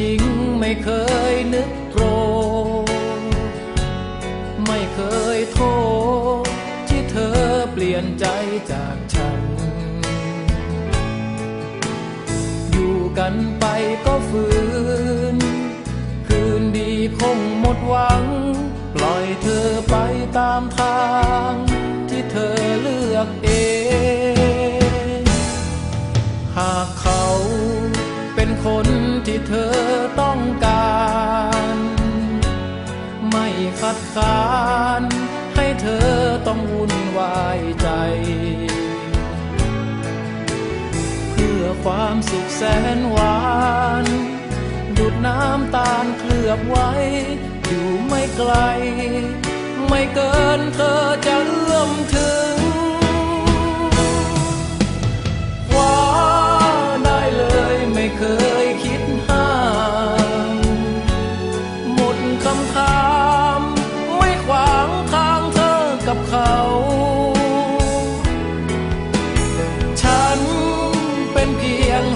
ริงไม่เคยนึกโกรธไม่เคยโทษที่เธอเปลี่ยนใจจากฉัน อยู่กันไปก็ฝืน คืนดีคงหมดหวัง ปล่อยเธอไปตามทางที่เธอเลือกเอง หากเขาเป็นคน ที่เธอต้องการ ไม่คัดค้านให้เธอต้องวุ่นวายใจ เพื่อความสุขแสนหวานดูดน้ำตาลเคลือบไว้ อยู่ไม่ไกล ไม่เกินเธอจะเอื้อมถึง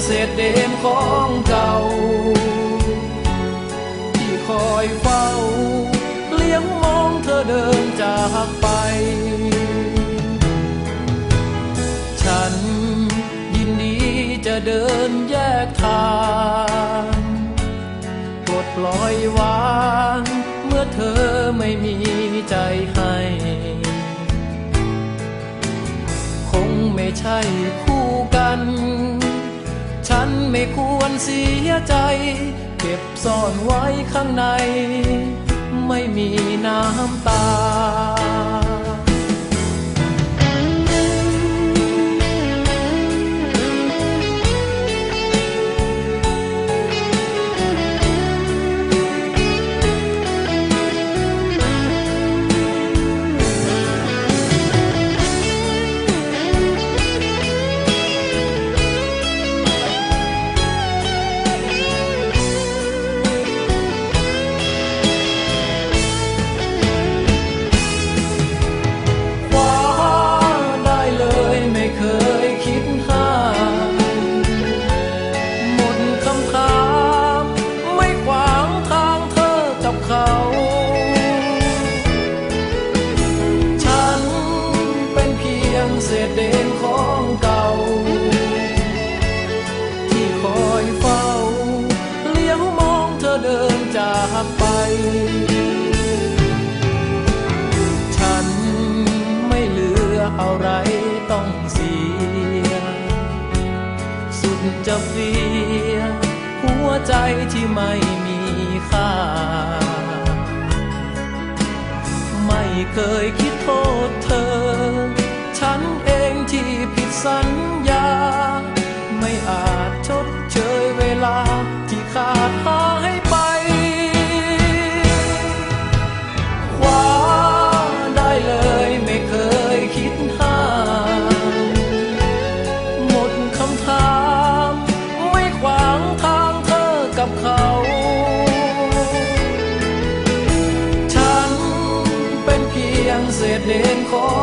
เศษเดนของเก่า ที่คอยเฝ้า เลี้ยงมองเธอเดินจากไป ฉันยินดีจะเดินแยกทางปลดปล่อยวางเมื่อเธอไม่มีใจให้คงไม่ใช่คู่กัน ไม่ควรเสียใจ เก็บซ่อนไว้ข้างใน ไม่มีน้ำตา เฟีย หัวใจที่ไม่มีค่า ไม่เคยคิดโทษเธอ ฉันเองที่ผิดสัญญา กับเขา ฉันเป็นเพียงเศษเลนของ